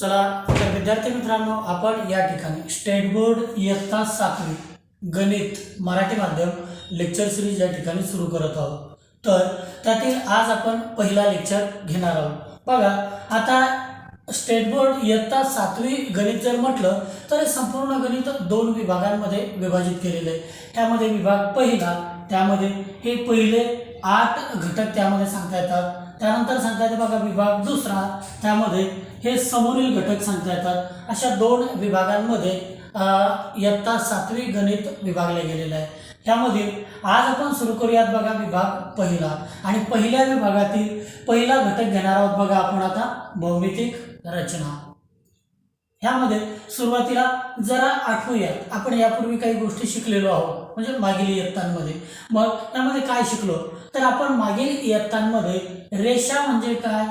चला तर विद्यार्थी मित्रांनो आपण या ठिकाणी स्टेट बोर्ड इयत्ता सातवी गणित मराठी माध्यम लेक्चर सिरीज या ठिकाणी सुरू करत आहोत. तर त्यातील आज आपण पहिला लेक्चर घेणार आहोत. बघा आता स्टेट बोर्ड इयत्ता सातवी गणित जर म्हटलं तर संपूर्ण गणित दोन विभागांमध्ये विभाजित केलेलं आहे. त्यामध्ये विभाग पहिला त्यामध्ये हे पहिले आठ घटक त्यामध्ये सांगता येतात. त्यानंतर सांगता येते बघा विभाग दुसरा. त्यामध्ये हे समोरील घटक सांगता येतात. अशा दोन विभागांमध्ये इयत्ता सातवी गणित विभागले गेलेलं आहे. त्यामधील आज आपण सुरू करूयात बघा विभाग पहिला. आणि पहिल्या विभागातील पहिला घटक घेणार आहोत बघा आपण आता भौमितिक रचना. ह्यामध्ये सुरुवातीला जरा आठवूयात. आपण यापूर्वी काही गोष्टी शिकलेलो आहोत. म्हणजे मागील इयत्तांमध्ये. मग त्यामध्ये काय शिकलो? तर आपण मागील इयत्तांमध्ये रेषा म्हणजे काय?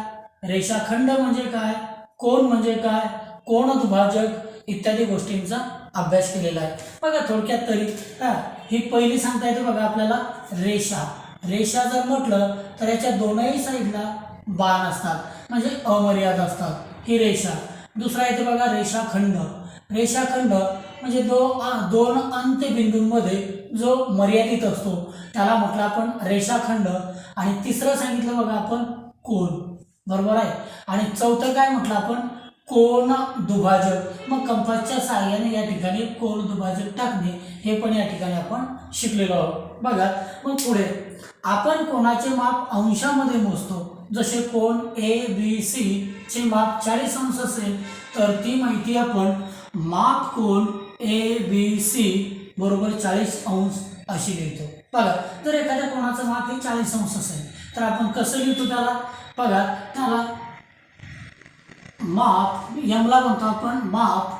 रेषाखंड म्हणजे काय? कोण म्हणजे काय? कोण दुभाजक इत्यादी गोष्टींचा अभ्यास केलेला आहे. बघा थोडक्यात तरी. हा ही पहिली सांगता येते बघा आपल्याला. रेषा. रेषा जर म्हटलं तर याच्या दोनही साईडला बाण असतात. म्हणजे अमर्याद असतात. ही रेषा. दुसरा येते बघा रेषाखंड. रेषाखंड म्हणजे दो आ- दोन अंत्यबिंदूंमध्ये जो मर्यादित असतो. त्याला म्हटलं आपण रेषाखंड. आणि तिसरं सांगितलं बघा आपण कोण बरोबर आहे? आणि चौथं काय म्हटलं आपण? कोण दुभाजक? मग कंपासच्या सहाय्याने या ठिकाणी कोण दुभाजक टाकणे हे पण या ठिकाणी आपण शिकलेलो आहोत. बघा मग पुढे. आपण कोणाचे माप अंशामध्ये मोजतो? जसे कोण ए बी सी चे माप चाळीस अंश असेल तर ती माहिती आपण माप कोण ए बी सी बरोबर चाळीस अंश अशी लिहितो. बघा तर एखाद्या कोणाचं माप हे चाळीस अंश असेल तर आपण कसं लिहितो त्याला? बघा त्याला माप यमला म्हणतो आपण माप.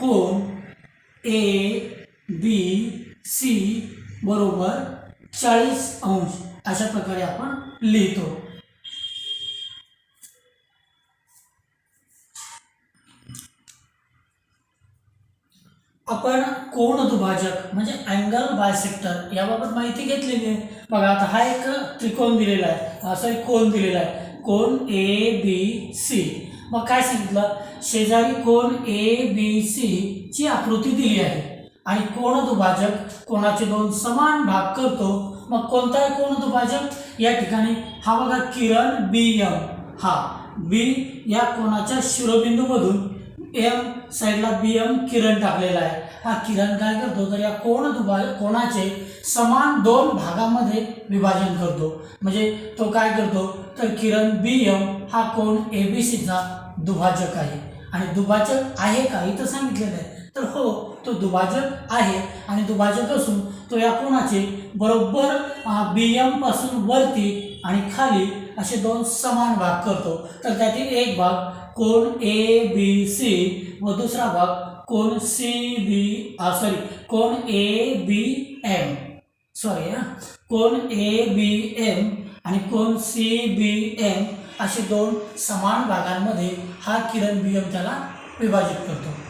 कोण ए बी सी बरोबर चाळीस अंश. अशा प्रकारे आपण लिहितो. आपण कोण दुभाजक म्हणजे अँगल बायसेक्टर याबाबत माहिती घेतलेली आहे. बघा आता हा एक त्रिकोण दिलेला आहे. असा एक कोण दिलेला आहे. कोण ए बी सी. मग काय सांगितलं? शेजारी कोण ए बी सी ची आकृती दिली आहे. आणि कोण दुभाजक? कोणाचे दोन समान भाग करतो. मग कोणता आहे कोण दुभाजक? या ठिकाणी हा बघा किरण बी एम हा बी या कोणाच्या शिरोबिंदूमधून एम साईडला बी एम किरण टाकलेला आहे. हा किरण काय करतो तर या कोण दुभा कोणाचे समान दोन भागामध्ये विभाजन करतो. म्हणजे तो काय करतो तर किरण बी एम हा कोण ए बी सीचा दुभाजक आहे. आणि दुभाजक आहे का इथं सांगितलेलं आहे. तर हो तो दुभाजक आहे आणि दुभाजक असून तो या कोणाचे? बरोबर बी एमपासून वरती आणि खाली असे दोन समान भाग करतो. तर त्यातील एक भाग कोण ए बी सी व दुसरा भाग कोण सी बी सॉरी कोण ए बी एम. सॉरी हां. कोण ए बी एम आणि कोण सी बी एम असे दोन समान भागांमध्ये हा किरण बियम त्याला विभाजित करतो.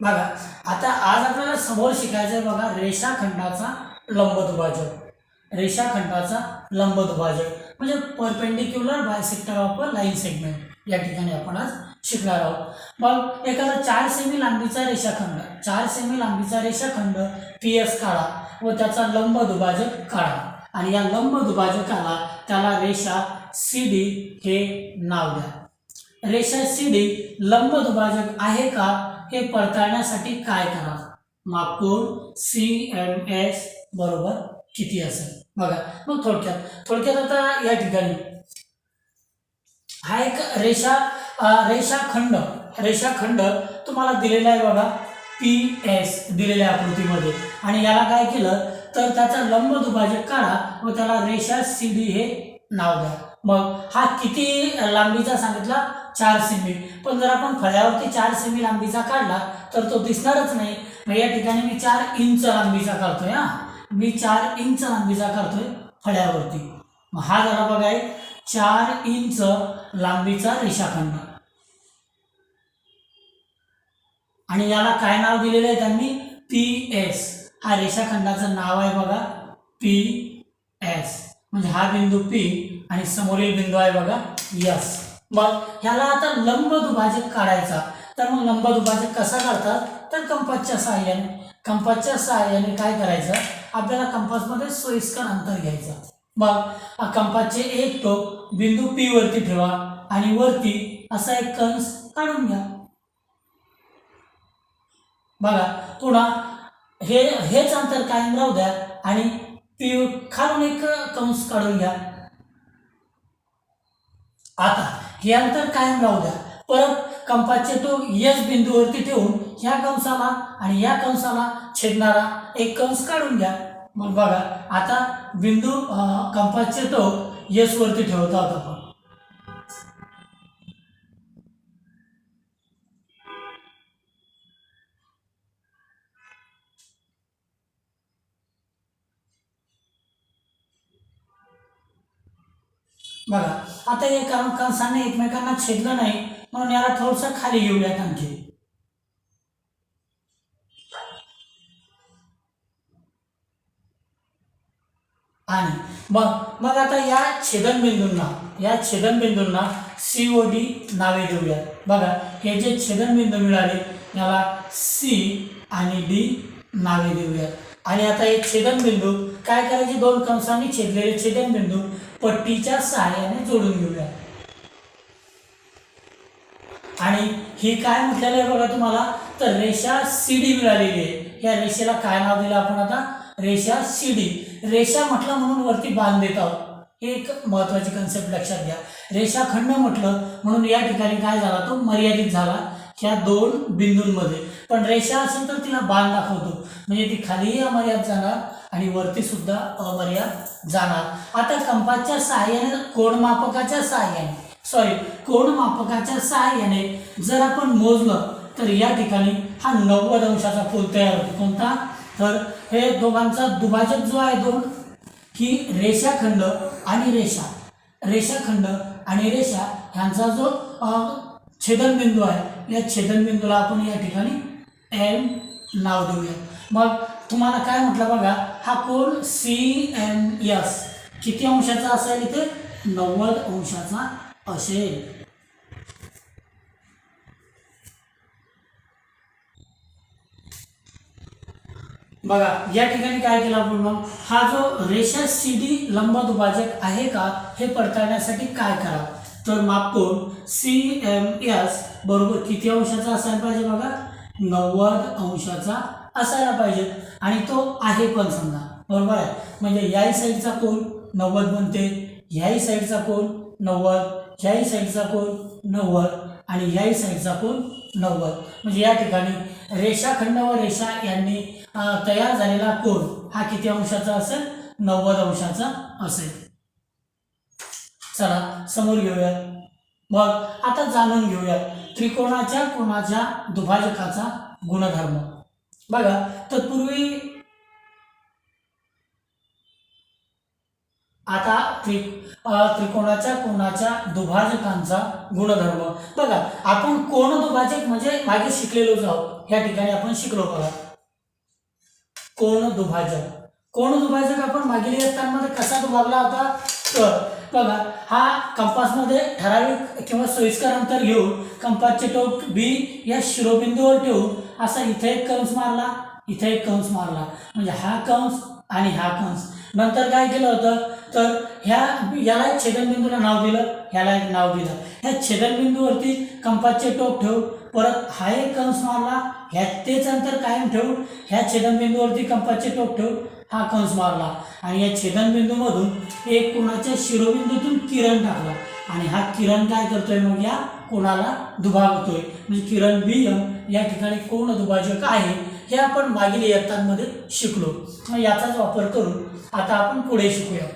बघा आता आज आपल्याला समोर शिकायचं आहे बघा रेषाखंडाचा लंबदुभाजक रेषाखंडाचा लंबदुभाजक म्हणजे perpendicular bisector of a line segment या ठिकाणी आपण आज शिकणार आहोत. मग एखादा चार सेमी लांबीचा रेषाखंड चार सेमी लांबीचा रेषाखंड पी एस काढा व त्याचा लंब दुभाजक काढा. आणि या लंब दुभाजकाला त्याला रेषा सी डी हे नाव द्या. रेषा सी डी लंब दुभाजक आहे का? हे पडताळण्यासाठी काय करा मापूर सी एम एस बरोबर किती असेल? बघा मग थोडक्यात थोडक्यात आता या ठिकाणी. हा एक रेषा रेषाखंड रेषाखंड तुम्हाला दिलेला आहे बघा पी एस दिलेल्या आकृतीमध्ये. आणि याला काय केलं? तर त्याचा लंब दुभाजक काढा व त्याला रेषा सी डी हे नाव द्या. मग हा किती लांबीचा सांगितला? चार सेमी पण जर आपण फळ्यावरती चार सेमी लांबीचा काढला तर तो दिसणारच नाही. मग या ठिकाणी मी चार इंच लांबीचा काढतोय हा. मी चार इंच लांबीचा काढतोय फळ्यावरती. मग हा जरा बघा एक. चार इंच लांबीचा रेषाखंड. आणि याला काय नाव दिलेलं आहे त्यांनी? पी एस हा रेषाखंडाचं नाव आहे बघा. पी एस म्हणजे हा बिंदू पी आणि समोरील बिंदू आहे बघा यस. मग ह्याला आता लंब दुभाजक काढायचा. तर मग लंब दुभाजक कसा काढतात? तर कंपासच्या सहाय्याने. कंपासच्या सहाय्याने काय करायचं? आपल्याला कंपासमध्ये सोयीस्कर अंतर घ्यायचं. मग कंपासचे एक टोक बिंदू पी वरती ठेवा आणि वरती असा एक कंस काढून घ्या. बघा पुन्हा हे हेच अंतर कायम राहू द्या आणि पी खालून एक कंस काढून घ्या. आता हे अंतर कायम राहू द्या. परत कंपासचे तो यश बिंदूवरती ठेवून ह्या कंसाला आणि या कंसाला छेदणारा एक कंस काढून घ्या. मग बघा आता बिंदू कंपासचे तो यश वरती ठेवत आहोत आपण. बघा आता हे कारण कंसाने एकमेकांना छेदलं नाही म्हणून याला थोडंसं खाली घेऊयात आणखी आणि मग मग आता या छेदनबिंदूंना या छेदनबिंदूंना सी ओ डी नावे देऊयात. बघा हे जे छेदनबिंदू मिळाले याला सी आणि डी नावे देऊयात. आणि आता हे छेदनबिंदू काय करायचे दोन कंसांनी छेदलेले छेदनबिंदू पट्टीच्या सहाय्याने जोडून घेऊया. आणि हे काय म्हटलेलं आहे बघा तुम्हाला? तर रेषा सी डी मिळालेली आहे. या रेषेला काय नाव दिलं आपण आता? रेषा सी डी रेषा म्हटलं म्हणून वरती बांध देत आहोत. हे एक महत्वाची कन्सेप्ट लक्षात घ्या. रेषाखंड म्हटलं म्हणून या ठिकाणी काय झाला? तो मर्यादित झाला. ह्या दोन बिंदूंमध्ये. पण रेषा असेल तर तिला बाण दाखवतो. म्हणजे ती खालीही अमर्याद जाणार. आणि वरती सुद्धा अमर्याद जाणार. आता कंपासच्या सहाय्याने कोणमापकाच्या सहाय्याने सॉरी कोणमापकाच्या सहाय्याने जर आपण मोजलं तर या ठिकाणी हा नव्वद अंशाचा कोन तयार होतो. कोणता? तर हे दोघांचा दुभाजक जो आहे दोन की रेषाखंड आणि रेषा. रेषाखंड आणि रेषा ह्यांचा जो छेदनबिंदू आहे या छेदनबिंदूला आपण या ठिकाणी एम नाव देऊया मग तुम्हाला काय म्हटलं बघा हा कोण सी एम एस किती अंशाचा असेल इथे? नव्वद अंशाचा असेल. बघा या ठिकाणी काय केलं आपण मग? हा जो रेषा सी डी लंब दुभाजक आहे का हे पडताळण्यासाठी काय करा? तर मापकोन सी एम एस बरोबर किती अंशाचा असायला पाहिजे बघा? नव्वद अंशाचा असायला पाहिजे. आणि तो आहे पण समजा. बरोबर आहे? म्हणजे याही साईडचा कोण? नव्वद बनते ह्याही साईडचा कोण? नव्वद. ह्याही साईडचा कोण? नव्वद. आणि ह्याही साईडचा कोण? नव्वद. म्हणजे या ठिकाणी रेषाखंड व रेषा यांनी तयार झालेला कोण हा किती अंशाचा असेल? नव्वद अंशाचा असेल. चला समोर घेऊयात. मग आता जाणून घेऊयात. त्रिकोणाच्या कोणाच्या दुभाजकाचा गुणधर्म. बघा तत्पूर्वी आता त्रि त्रिकोणाच्या कोणाच्या दुभाजकांचा गुणधर्म. बघा आपण कोण दुभाजक म्हणजे मागे शिकलेलोच आहोत या ठिकाणी आपण शिकलो बघा. कोण दुभाजक? कोण दुभाजक आपण मागील इयत्तांमध्ये कसा दुभागला होता? बघा हा कंपासमध्ये ठराविक किंवा सोयीस्कर अंतर घेऊन कंपासचे टोक बी या शिरोबिंदूवर ठेवून असा इथे एक कंस मारला इथे एक कंस मारला. म्हणजे हा कंस आणि हा कंस. नंतर काय केलं होतं? तर ह्या याला एक छेदनबिंदूला नाव दिलं ह्याला एक नाव दिलं. ह्या छेदनबिंदूवरती कंपासचे टोक ठेवू परत हा एक कंस मारला ह्या तेच अंतर कायम ठेवू ह्या छेदनबिंदूवरती कंपासचे टोक ठेवू हा कंस मारला. आणि या छेदनबिंदूमधून एक कोणाच्या शिरोबिंदूतून किरण टाकला. आणि हा किरण काय करतोय मग? या कोणाला दुभागतोय. म्हणजे किरण बी एम या ठिकाणी कोण दुभाजक आहे हे आपण मागील इयत्तांमध्ये शिकलो. मग याचाच वापर करून आता आपण पुढे शिकूया.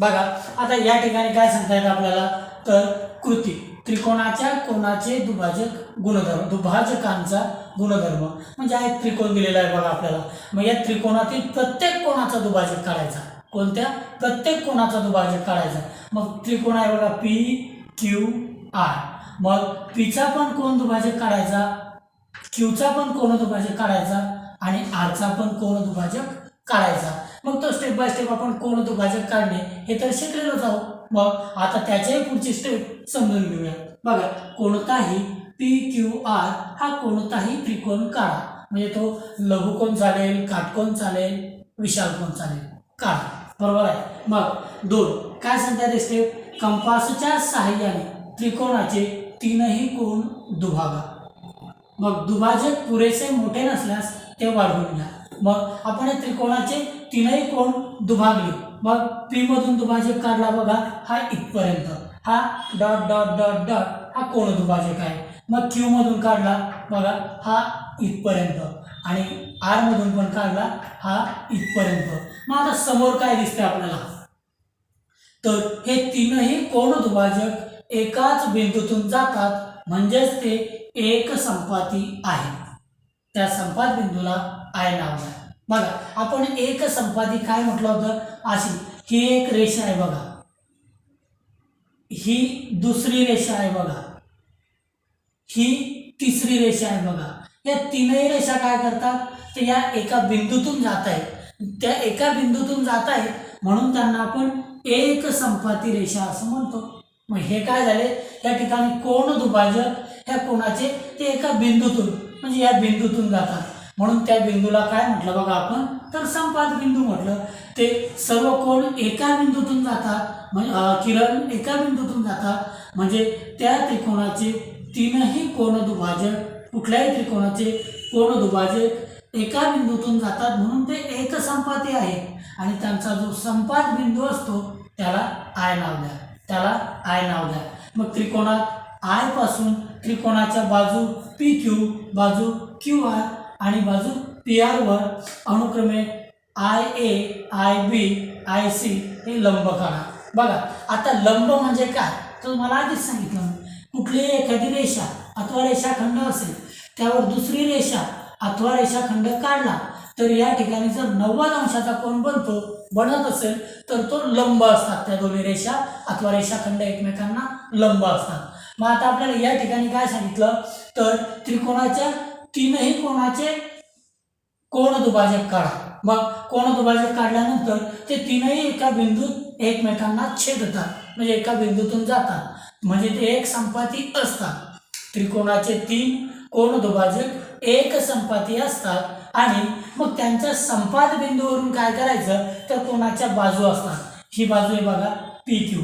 बघा आता या ठिकाणी काय सांगता येतं आपल्याला? तर कृती त्रिकोणाच्या कोणाचे दुभाजक गुणधर्म दुभाजकांचा गुणधर्म. म्हणजे हा एक त्रिकोण दिलेला आहे बघा आपल्याला. मग या त्रिकोणातील प्रत्येक कोणाचा दुभाजक काढायचा? कोणत्या? प्रत्येक कोणाचा दुभाजक काढायचा. मग त्रिकोण आहे बघा पी क्यू आर. मग पीचा पण कोण दुभाजक काढायचा? क्यूचा पण कोण दुभाजक काढायचा? आणि आरचा पण कोण दुभाजक काढायचा? मग तो स्टेप बाय स्टेप आपण कोण दुभाजक काढणे हे तर शिकलेलोच आहोत. मग आता त्याच्याही पुढची स्टेप समजून घेऊया. बघा कोणताही पी क्यू आर हा कोणताही त्रिकोण काढा. म्हणजे तो लघुकोण चालेल काटकोण चालेल विशाल कोण चालेल काढा. बरोबर आहे? मग दोन काय सांगतात हे स्टेप कंपासच्या सहाय्याने त्रिकोणाचे तीनही कोण दुभागा. मग दुभाजक पुरेसे मोठे नसल्यास ते वाढवून घ्या. मग आपण या त्रिकोणाचे तीनही कोण दुभागले? मग पी मधून दुभाजक काढला बघा हा इथपर्यंत. हा डॉट डॉट डॉट डॉट हा कोण दुभाजक आहे. मग क्यू मधून काढला बघा हा इथपर्यंत. आणि आर मधून पण काढला हा इथपर्यंत. मग आता समोर काय दिसते आपल्याला? तर हे तीनही कोण दुभाजक एकाच बिंदूतून जातात म्हणजेच ते एक संपाती आहे त्या संपात बिंदूला आय नाव आहे बघा आपण एक संपाती काय म्हटलं होतं? अशी ही एक रेषा आहे बघा. ही दुसरी रेषा आहे बघा. ही तिसरी रेषा आहे बघा. या तीनही रेषा काय करतात? तर या एका बिंदूतून जात आहेत. त्या एका बिंदूतून जात आहेत म्हणून त्यांना आपण एक संपाती रेषा असं म्हणतो. मग हे काय झाले? या ठिकाणी कोण दुभाजक? ह्या कोणाचे? ते एका बिंदूतून म्हणजे या बिंदूतून जातात. म्हणून त्या बिंदूला काय म्हटलं बघा आपण? तर संपात बिंदू म्हटलं. ते सर्व कोण एका बिंदूतून जातात? म्हणजे किरण एका बिंदूतून जातात. म्हणजे त्या त्रिकोणाचे तीनही कोण दुभाजक कुठल्याही त्रिकोणाचे कोण दुभाजक एका बिंदूतून जातात म्हणून ते एक संपाती आहे आणि त्यांचा जो संपात बिंदू असतो त्याला आय नाव द्या. त्याला आय नाव द्या. मग त्रिकोणात आयपासून त्रिकोणाच्या बाजू पी क्यू बाजू क्यू आर आणि बाजू पी आर वर अनुक्रमे I A I B I C हे लंब काढा. बघा आता लंब म्हणजे काय? तर मला आधीच सांगितलं. कुठलीही एखादी रेषा अथवा रेषाखंड असेल त्यावर दुसरी रेषा अथवा रेषाखंड काढला तर या ठिकाणी जर नव्वद अंशाचा कोण बनतो बनत असेल तर तो लंब असतात त्या दोन्ही रेषा अथवा रेषाखंड एकमेकांना लंब असतात. मग आता आपल्याला या ठिकाणी काय सांगितलं? तर त्रिकोणाच्या तीनही कोणाचे कोण दुभाजक काढा. मग कोण दुभाजक काढल्यानंतर ते तीनही एका बिंदूत एकमेकांना छेदतात. म्हणजे एका बिंदूतून जातात. म्हणजे ते एक संपाती असतात. त्रिकोणाचे तीन कोण दुभाजक एक संपाती असतात. आणि मग त्यांच्या संपात बिंदूवरून काय करायचं? तर कोणाच्या बाजू असतात? ही बाजू आहे बघा पी क्यू.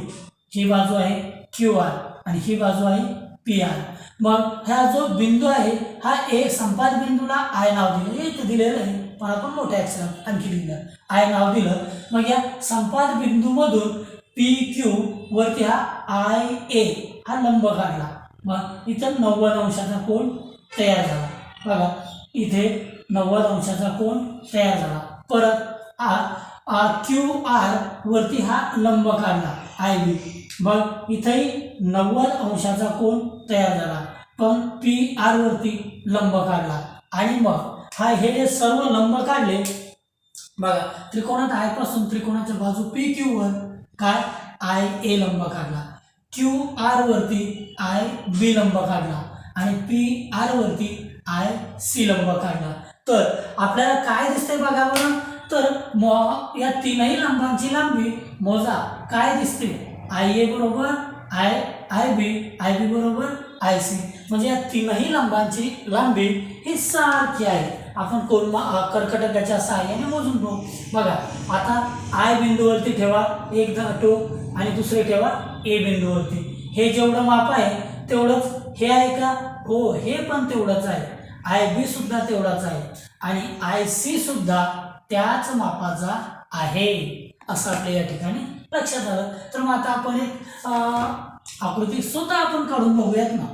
ही बाजू आहे क्यू आर. आणि ही बाजू आहे पी आर. मग हा जो बिंदू आहे हा एक संपात बिंदूला आय नाव दिलं. हे इथं दिलेलं आहे. पण आपण मोठ्या अक्षरात आणखी लिहिलं. आय नाव दिलं. मग या संपात बिंदूमधून पी क्यू वरती हा आय ए हा लंब काढला. मग इथं नव्वद अंशाचा कोण तयार झाला. बघा इथे नव्वद अंशाचा कोण तयार झाला. परत आ क्यू आर वरती हा लंब काढला. आय बी मग इथेही नव्वद अंशाचा कोण तयार झाला. पण पी आर वरती लंब काढला. आणि मग हा हे जे सर्व लंब काढले बघा त्रिकोणात आयपासून त्रिकोणाच्या बाजू पी क्यू वर काय? आय ए लंब काढला. क्यू आर वरती आय बी लंब काढला. आणि पी आर वरती आय सी लंब काढला. तर आपल्याला काय दिसतंय बघा बरं? तर मॉ या तीनही लांबांची लांबी मोजा. काय दिसते? आय ए बरोबर I I B I B बरोबर आय सी म्हणजे या तीनही लांबांची लांबी ही सारखी आहे. आपण कोण कर्कटकाच्या सहाय्याने मोजून घेऊ. बघा आता आय बिंदूवरती ठेवा एक टो आणि दुसरे ठेवा ए बिंदूवरती. हे जेवढं माप आहे तेवढंच हे आहे का? हो हे पण तेवढंच आहे. आय बी सुद्धा तेवढाच आहे. आणि आय सी सुद्धा त्याच मापाचा आहे असं आपल्या या ठिकाणी लक्षात आलं. तर मग आता आपण एक अं, आकृती स्वतः आपण काढून बघूयात ना.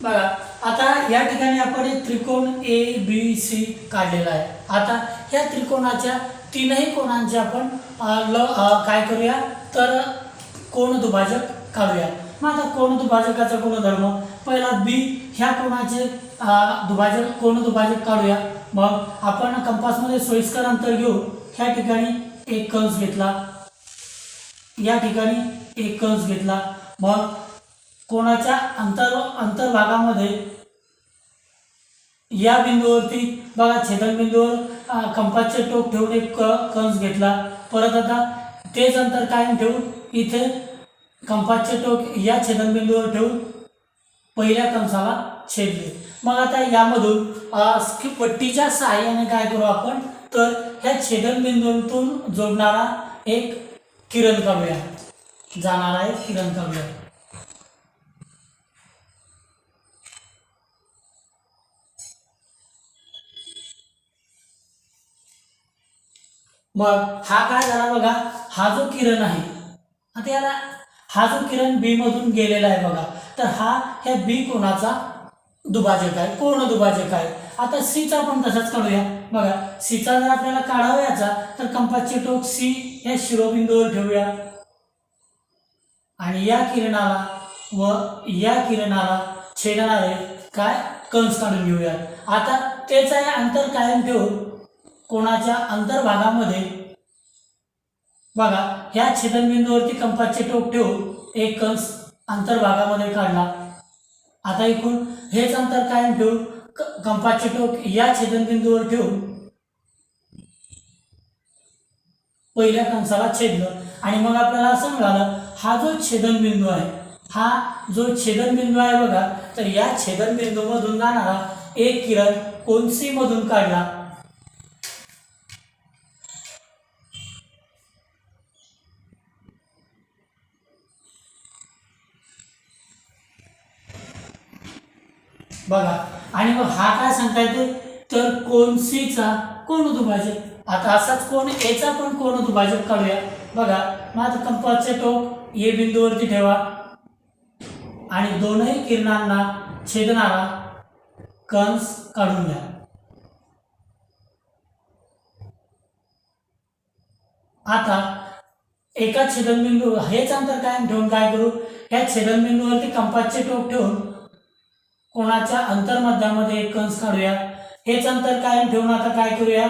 बघा आता या ठिकाणी आपण एक त्रिकोण ए बी सी काढलेला आहे. आता ह्या त्रिकोणाच्या तीनही कोणांचे आपण ल काय करूया? तर कोण दुभाजक काढूया? माझा कोण दुभाजकाचा गुणधर्म? पहिला बी ह्या कोणाचे दुभाजक कोण दुभाजक काढूया? मग आपण कंपासमध्ये सोयीस्कर अंतर घेऊ. ह्या ठिकाणी एक कंस घेतला. या ठिकाणी एक कंस घेतला. मग कोणाच्या अंतर अंतर्भागामध्ये या बिंदूवरती बघा छेदनबिंदूवर कंपासचे टोक ठेवून एक कंस घेतला. परत आता तेच अंतर कायम ठेवून इथे कंपासचे टोक या छेदनबिंदूवर ठेवून पहिल्या कंसाला छेदले. मग आता यामधून पट्टीच्या सहाय्याने काय करू आपण? तर ह्या छेदनबिंदूतून जोडणारा एक किरण काढूया जाणारा एक किरण काढूया मग हा काय झाला बघा? हा जो किरण आहे आता याला हा जो किरण बी मधून गेलेला आहे बघा तर हा ह्या बी कोणाचा? दुभाजक आहे कोण दुभाजक आहे? आता सीचा पण तसाच काढूया. बघा सीचा जर आपल्याला काढावयाचा तर कंपासचे टोक सी या शिरोबिंदूवर ठेवूया. आणि या किरणाला व या किरणाला छेदणारे काय? कंस काढून घेऊया आता तेच आहे अंतर कायम ठेवून कोणाच्या अंतर्भागामध्ये बघा ह्या छेदनबिंदूवरती कंपासचे टोक ठेवून एक कंस अंतर्भागामध्ये काढला. आता एकूण हेच अंतर कायम ठेवून कंपासचे टोक या छेदनबिंदूवर ठेवून पहिल्या कंसाला छेदलं. आणि मग आपल्याला असं मिळालं हा जो छेदनबिंदू आहे हा जो छेदनबिंदू आहे बघा तर या छेदनबिंदूमधून जाणारा एक किरण कोणसीमधून काढला. बघा. आणि मग हा काय सांगता येते? तर कोण सीचा कोण दुभाजक? आता असाच कोण एचा पण कोण दुभाजक काढूया. बघा मग आता कंपासचे टोक ए बिंदूवरती ठेवा. आणि दोनही किरणांना छेदणारा कंस काढून घ्या. आता एका छेदनबिंदू हेच अंतर कायम ठेवून काय करू? ह्या छेदनबिंदूवरती कंपासचे टोक ठेवून कोणाच्या अंतर्मध्यामध्ये एक कंस काढूया? हेच अंतर कायम ठेवून आता काय करूया?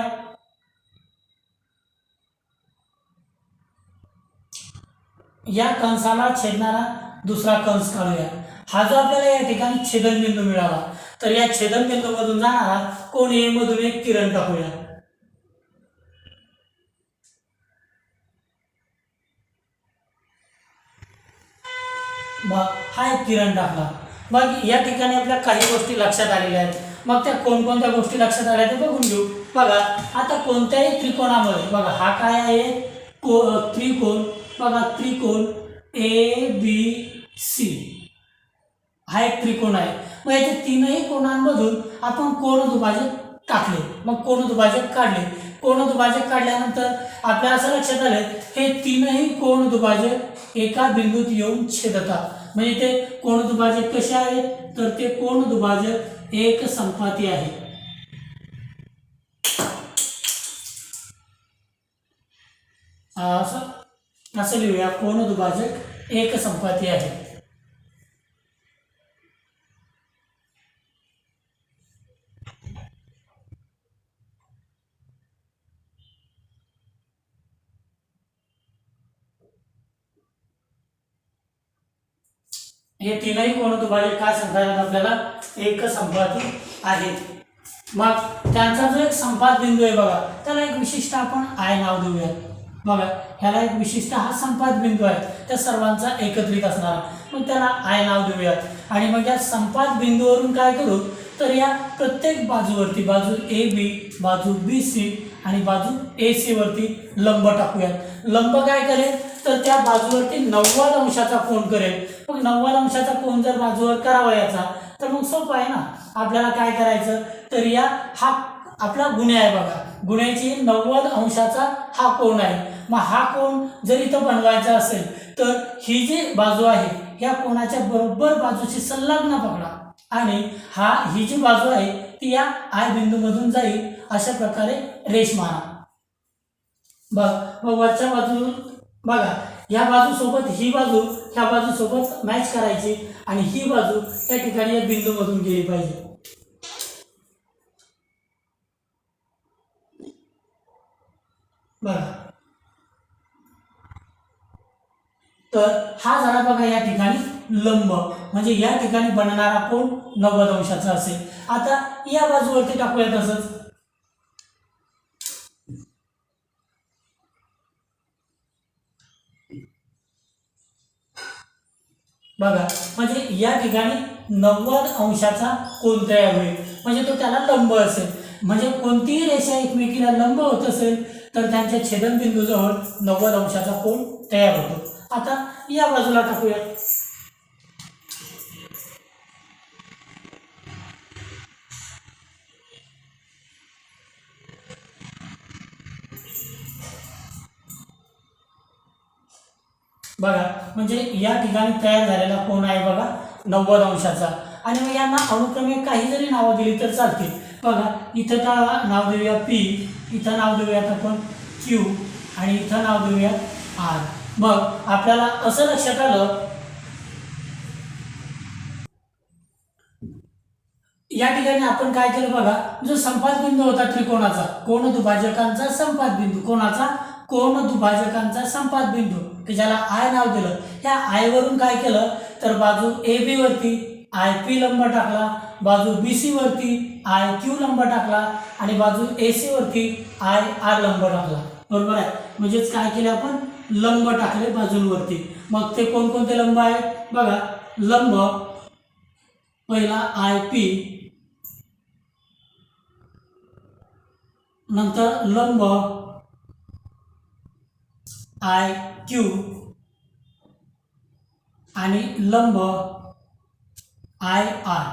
या कंसाला छेदणारा दुसरा कंस काढूया. हा जो आपल्याला या ठिकाणी छेदनबिंदू मिळाला तर या छेदनबिंदूमधून जाणारा कोण ए मधून एक किरण टाकूया. हा एक किरण टाकला. मग या ठिकाणी आपल्या काही गोष्टी लक्षात आलेल्या आहेत. मग त्या कोणकोणत्या गोष्टी लक्षात आल्या ते बघून घेऊ. बघा आता कोणत्याही त्रिकोणामध्ये बघा हा काय आहे? को त्रिकोण. बघा त्रिकोण ए बी सी हा एक त्रिकोण आहे. मग याच्या तीनही कोणांमधून आपण कोण दुभाजक टाकले. मग कोण दुभाजक काढले. कोण दुभाजक काढल्यानंतर आपल्या असं लक्षात आलं हे तीनही कोण दुभाजक एका बिंदूत येऊन छेदतात. म्हणजे ते कोण दुभाजक कसे आहेत? तर ते कोण दुभाजक एक संपाती आहे. असं असं लिहूया. कोण दुभाजक एक संपाती आहे. हे तीनही कोण दुभाजक काय सांगता येतात आपल्याला? एक संपाती आहेत मग त्यांचा जो एक संपात बिंदू आहे बघा त्याला एक विशिष्ट आपण आय नाव देऊया बघा ह्याला एक विशिष्ट हा संपात बिंदू आहे. त्या सर्वांचा एकत्रित असणारा. मग त्याला आय नाव देऊयात. आणि मग या संपात बिंदूवरून काय करू? तर या प्रत्येक बाजूवरती बाजू ए बी बाजू बी सी आणि बाजू ए सी वरती लंब टाकूयात. लंब काय करेल? तर त्या बाजूवरती नव्वद अंशाचा कोण करेल. मग नव्वद अंशाचा कोण जर बाजूवर करावा याचा तर मग सोपं आहे ना. आपल्याला काय करायचं? तर या हा आपला गुन्हे आहे बघा. गुन्ह्याची नव्वद अंशाचा हा कोण आहे. मग हा कोण जर इथं बनवायचा असेल तर ही जी बाजू आहे ह्या कोणाच्या बरोबर बाजूशी संलग्न पकडा. आणि हा ही जी बाजू आहे ती या आय बिंदूमधून जाईल. अशा प्रकारे रेष मारा. बघ वरच्या बाजू बघा या बाजूसोबत ही बाजू ह्या बाजूसोबत मॅच करायची आणि ही बाजू त्या ठिकाणी या बिंदूमधून गेली पाहिजे. बघा. तर हा झाला बघा या ठिकाणी लंब. म्हणजे या ठिकाणी बनणारा कोण? नव्वद अंशाचा असेल. आता या बाजूवरती टाकूया तसंच. बघा म्हणजे या ठिकाणी नव्वद अंशाचा कोण तयार होईल म्हणजे तो त्याला लंब असेल. म्हणजे कोणतीही रेषा एकमेकीला लंब होत असेल तर त्यांच्या छेदनबिंदूजवळ नव्वद अंशाचा कोण तयार होतो. आता या बाजूला टाकूया. बघा म्हणजे या ठिकाणी तयार झालेला कोण आहे बघा? नव्वद अंशाचा. आणि मग यांना अनुक्रमे काही जरी नावं दिली तर चालतील. बघा इथं का नाव देऊया पी इथं नाव देऊयात आपण क्यू आणि इथं नाव देऊयात आर मग आपल्याला असं लक्षात आलं या ठिकाणी आपण काय केलं बघा? जो संपात बिंदू होता त्रिकोणाचा कोण दुभाजकांचा संपात बिंदू कोणाचा? कोण दुभाजकांचा संपाद बिंदू की ज्याला आय नाव दिलं? ह्या आयवरून काय केलं? तर बाजू ए बी वरती आय पी लंब टाकला बाजू बी सी वरती आय क्यू लंब टाकला आणि बाजू ए सी वरती आय आर लंब टाकला. बरोबर आहे? म्हणजेच काय केले आपण? लंब टाकले बाजूंवरती. मग ते कोणकोणते लंब आहेत? बघा लंब पहिला आय पी नंतर लंब आय क्यू. आणि लंब आय आर.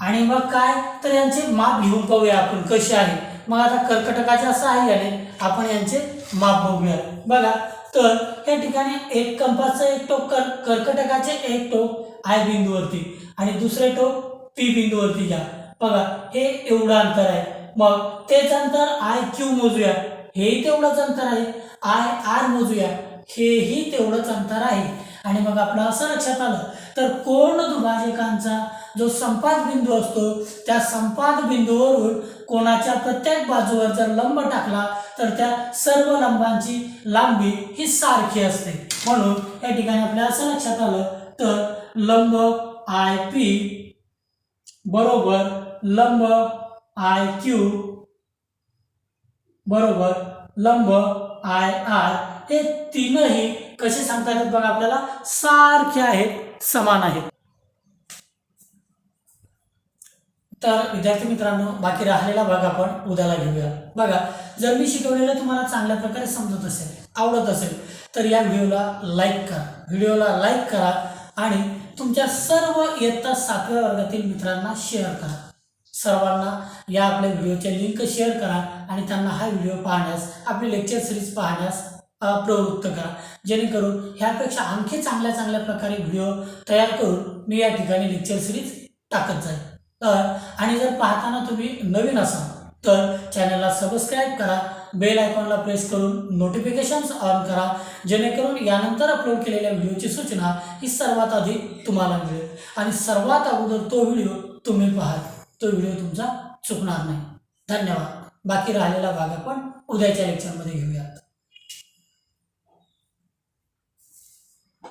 आणि मग काय? तर यांचे माप घेऊन पाहूया आपण कसे आहे. मग आता कर्कटकाच्या सहाय्याने आपण यांचे माप बघूया. बघा तर या ठिकाणी एक कंपासचं एक टोक कर कर्कटकाचे एक टोक आय बिंदूवरती आणि दुसरे टोक पी बिंदूवरती घ्या. बघा हे एवढं अंतर आहे. मग तेच अंतर आय क्यू मोजूया. हेही तेवढंच अंतर आहे. आय आर मोजूया. हेही तेवढंच अंतर आहे. आणि मग आपलं असं लक्षात आलं तर कोण दुभाजकांचा जो संपाद बिंदू असतो त्या संपाद बिंदूवरून कोणाच्या प्रत्येक बाजूवर जर लंब टाकला तर त्या सर्व लंबांची लांबी ही सारखी असते. म्हणून या ठिकाणी आपल्याला असं लक्षात आलं तर लंब आय पी बरोबर लंब आय क्यू बरोबर लंब आय आर हे तीनही कसे सांगता येतात बघा आपल्याला? सारखे आहेत समान आहेत. तर विद्यार्थी मित्रांनो बाकी राहिलेला भाग आपण उद्याला घेऊया. बघा जर मी शिकवलेलं तुम्हाला चांगल्या प्रकारे समजत असेल आवडत असेल तर या व्हिडिओला लाईक करा. व्हिडिओला लाईक करा आणि तुमच्या सर्व इयत्ता सातव्या वर्गातील मित्रांना शेअर करा. सर्वांना या आपल्या व्हिडिओच्या लिंक शेअर करा आणि त्यांना हा व्हिडिओ पाहण्यास आपली लेक्चर सिरीज पाहण्यास प्रवृत्त करा. जेणेकरून ह्यापेक्षा आणखी चांगल्या चांगल्या प्रकारे व्हिडिओ तयार करून मी या ठिकाणी लेक्चर सिरीज टाकत जाईल तर आणि जर पाहताना तुम्ही नवीन असाल तर चॅनलला सबस्क्राईब करा बेल आयकॉनला प्रेस करून नोटिफिकेशन्स ऑन करा जेणेकरून यानंतर अपलोड केलेल्या व्हिडिओची सूचना ही सर्वात आधी तुम्हाला मिळेल. आणि सर्वात अगोदर तो व्हिडिओ तुम्ही पाहाल. तो व्हिडिओ तुमचा चुकणार नाही. धन्यवाद. बाकी राहिलेला भाग आपण उद्याच्या लेक्चरमध्ये घेऊया.